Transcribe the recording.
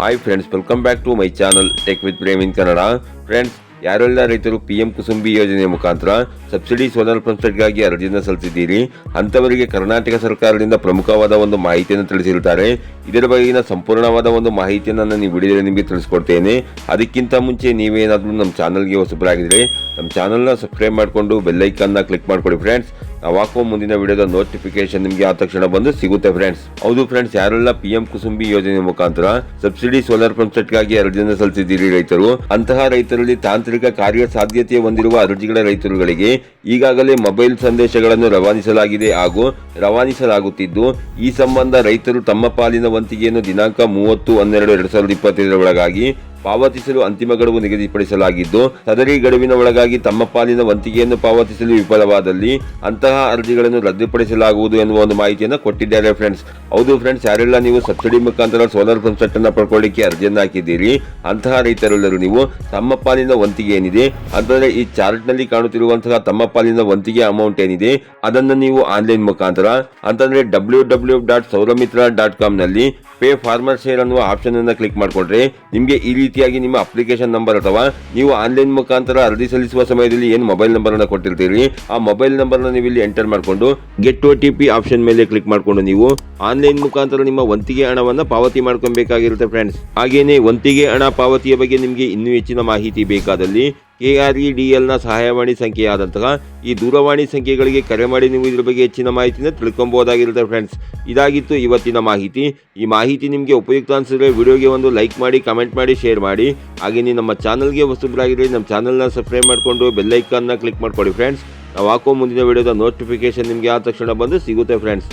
Hi friends welcome back to my channel tech with Prem in Kannada friends ಯಾರೆಲ್ಲ ರೈತರು P M ಕುಸುಂಬಿ ಯೋಜನೆಯ ಮುಖಾಂತರ subsidy solar ಪಂಪ್ಸೆಟ್ಗಾಗಿ ಅರ್ಜಿಯನ್ನು ಸಲ್ಲಿಸಿದ್ದೀರಿ, ಅಂಥವರಿಗೆ ಕರ್ನಾಟಕ ಸರ್ಕಾರದಿಂದ ಪ್ರಮುಖವಾದ ಒಂದು ಮಾಹಿತಿಯನ್ನು ತಿಳಿಸಿರುತ್ತಾರೆ. ಇದರ ಬಗೆಗಿನ ಸಂಪೂರ್ಣವಾದ ಒಂದು ಮಾಹಿತಿಯನ್ನು ನಾನು ಬಿಡಿದರೆ ನಿಮಗೆ ತಿಳಿಸ್ಕೊಡ್ತೇನೆ. ಅದಕ್ಕಿಂತ ಮುಂಚೆ ನೀವೇನಾದರೂ ನಮ್ಮ ಚಾನಲ್ಗೆ ಹೊಸಬರಾಗಿದ್ದರೆ ನಮ್ಮ ಚಾನಲ್ನ ಸಬ್ಸ್ಕ್ರೈಬ್ ಮಾಡಿಕೊಂಡು ಬೆಲ್ಲೈಕನ್ನ ಕ್ಲಿಕ್ ಮಾಡ್ಕೊಳ್ಳಿ ಫ್ರೆಂಡ್ಸ್. ನಾವು ಹಾಕುವ ಮುಂದಿನ ವಿಡಿಯೋದ ನೋಟಿಫಿಕೇಶನ್ ನಿಮಗೆ ಆ ತಕ್ಷಣ ಬಂದು ಸಿಗುತ್ತೆ ಫ್ರೆಂಡ್ಸ್. ಹೌದು ಫ್ರೆಂಡ್ಸ್, ಯಾರೆಲ್ಲ ಪಿ ಎಂ ಕುಸುಂಬಿ ಯೋಜನೆ ಮುಖಾಂತರ ಸಬ್ಸಿಡಿ ಸೋಲಾರ್ ಪಂಪ್ ಸೆಟ್ಗಾಗಿ ಅರ್ಜಿಯನ್ನು ಸಲ್ಲಿಸಿದ್ದೀರಿ ರೈತರು, ಅಂತಹ ರೈತರಲ್ಲಿ ತಾಂತ್ರಿಕ ಕಾರ್ಯ ಸಾಧ್ಯತೆ ಹೊಂದಿರುವ ಅರ್ಜಿಗಳ ರೈತರುಗಳಿಗೆ ಈಗಾಗಲೇ ಮೊಬೈಲ್ ಸಂದೇಶಗಳನ್ನು ರವಾನಿಸಲಾಗಿದೆ ಹಾಗೂ ರವಾನಿಸಲಾಗುತ್ತಿದ್ದು, ಈ ಸಂಬಂಧ ರೈತರು ತಮ್ಮ ಪಾಲಿನ ವಂತಿಗೆಯನ್ನು ದಿನಾಂಕ ಮೂವತ್ತು ಹನ್ನೆರಡು ಎರಡು ಸಾವಿರದ ಇಪ್ಪತ್ತೈದರ ಒಳಗಾಗಿ ಪಾವತಿಸಲು ಅಂತಿಮ ಗಡುವು ನಿಗದಿಪಡಿಸಲಾಗಿದ್ದು, ಸದರಿ ಗಡುವಿನ ಒಳಗಾಗಿ ತಮ್ಮ ಪಾಲಿನ ವಂತಿಗೆಯನ್ನು ಪಾವತಿಸಲು ವಿಫಲವಾದಲ್ಲಿ ಅಂತಹ ಅರ್ಜಿಗಳನ್ನು ರದ್ದುಪಡಿಸಲಾಗುವುದು ಎನ್ನುವ ಒಂದು ಮಾಹಿತಿಯನ್ನು ಕೊಟ್ಟಿದ್ದಾರೆ ಫ್ರೆಂಡ್ಸ್ ಹೌದು ಫ್ರೆಂಡ್ಸ್ ಯಾರೆಲ್ಲ ನೀವು ಸಬ್ಸಿಡಿ ಮುಖಾಂತರ ಸೋಲಾರ್ ಪಂಪ್ ಸೆಟ್ ಅನ್ನು ಪಡ್ಕೊಳ್ಳಿಕ್ಕೆ ಅರ್ಜಿಯನ್ನು ಹಾಕಿದ್ದೀರಿ, ಅಂತಹ ರೈತರೆಲ್ಲರೂ ನೀವು ತಮ್ಮ ಪಾಲಿನ ವಂತಿಗೆ ಏನಿದೆ, ಅಂದರೆ ಈ ಚಾರ್ಟ್ನಲ್ಲಿ ಕಾಣುತ್ತಿರುವಂತಹ ತಮ್ಮ ಪಾಲಿನ ವಂತಿಗೆ ಅಮೌಂಟ್ ಏನಿದೆ, ಅದನ್ನು ನೀವು ಆನ್ಲೈನ್ ಮುಖಾಂತರ ಅಂತಂದ್ರೆ W W dot Sauramitra dot ಕಾಮ್ನಲ್ಲಿ pay farmer share ಅನ್ನುವ ಆಪ್ಷನ್ ಅನ್ನು ಕ್ಲಿಕ್ ಮಾಡಿಕೊಂಡ್ರೆ ನಿಮಗೆ ಈ ರೀತಿಯಾಗಿ ನಿಮ್ಮ ಅಪ್ಲಿಕೇಶನ್ ನಂಬರ್ ಅಥವಾ ನೀವು ಆನ್ಲೈನ್ ಮುಖಾಂತರ ಅರ್ಜಿ ಸಲ್ಲಿಸುವ ಸಮಯದಲ್ಲಿ ಏನು ಮೊಬೈಲ್ ನಂಬರ್ ಅನ್ನು ಕೊಟ್ಟಿರ್ತೀರಿ? ಆ ಮೊಬೈಲ್ ನಂಬರ್ ನೀವು ಇಲ್ಲಿ ಎಂಟರ್ ಮಾಡಿಕೊಂಡು get O T P option ಮೇಲೆ ಕ್ಲಿಕ್ ಮಾಡಿಕೊಂಡು ನೀವು ಆನ್ಲೈನ್ ಮುಖಾಂತರ ನಿಮ್ಮ ವಂತಿಗೆ ಹಣವನ್ನು ಪಾವತಿ ಮಾಡ್ಕೊಬೇಕಾಗಿರುತ್ತೆ ಫ್ರೆಂಡ್ಸ್. ಹಾಗೇನೆ ವಂತಿಗೆ ಹಣ ಪಾವತಿಯ ಬಗ್ಗೆ ನಿಮಗೆ ಇನ್ನೂ ಹೆಚ್ಚಿನ ಮಾಹಿತಿ ಬೇಕಾದಲ್ಲಿ ಕೆ ಆರ್ ಇ ಡಿ ಎಲ್ನ ಸಹಾಯವಾಣಿ ಸಂಖ್ಯೆಯಾದಂತಹ ಈ ದೂರವಾಣಿ ಸಂಖ್ಯೆಗಳಿಗೆ ಕರೆ ಮಾಡಿ ನೀವು ಇದ್ರ ಬಗ್ಗೆ ಹೆಚ್ಚಿನ ಮಾಹಿತಿನ ತಿಳ್ಕೊಬೋದಾಗಿರುತ್ತೆ ಫ್ರೆಂಡ್ಸ್ ಇದಾಗಿತ್ತು ಇವತ್ತಿನ ಮಾಹಿತಿ. ಈ ಮಾಹಿತಿ ನಿಮಗೆ ಉಪಯುಕ್ತ ಅನಿಸಿದ್ರೆ ವಿಡಿಯೋಗೆ ಒಂದು ಲೈಕ್ ಮಾಡಿ, ಕಮೆಂಟ್ ಮಾಡಿ, ಶೇರ್ ಮಾಡಿ. ಹಾಗೆಯೇ ನಮ್ಮ ಚಾನಲ್ಗೆ ಹೊಸಬರಾಗಿದ್ರೆ ನಮ್ಮ ಚಾನಲ್ನ ಸಬ್ಸ್ಕ್ರೈಬ್ ಮಾಡಿಕೊಂಡು ಬೆಲ್ಲೈಕನ್ನ ಕ್ಲಿಕ್ ಮಾಡ್ಕೊಳ್ಳಿ ಫ್ರೆಂಡ್ಸ್ ನಾವು ಹಾಕೋ ಮುಂದಿನ ವಿಡಿಯೋದ ನೋಟಿಫಿಕೇಶನ್ ನಿಮಗೆ ಆದ ತಕ್ಷಣ ಬಂದು ಸಿಗುತ್ತೆ ಫ್ರೆಂಡ್ಸ್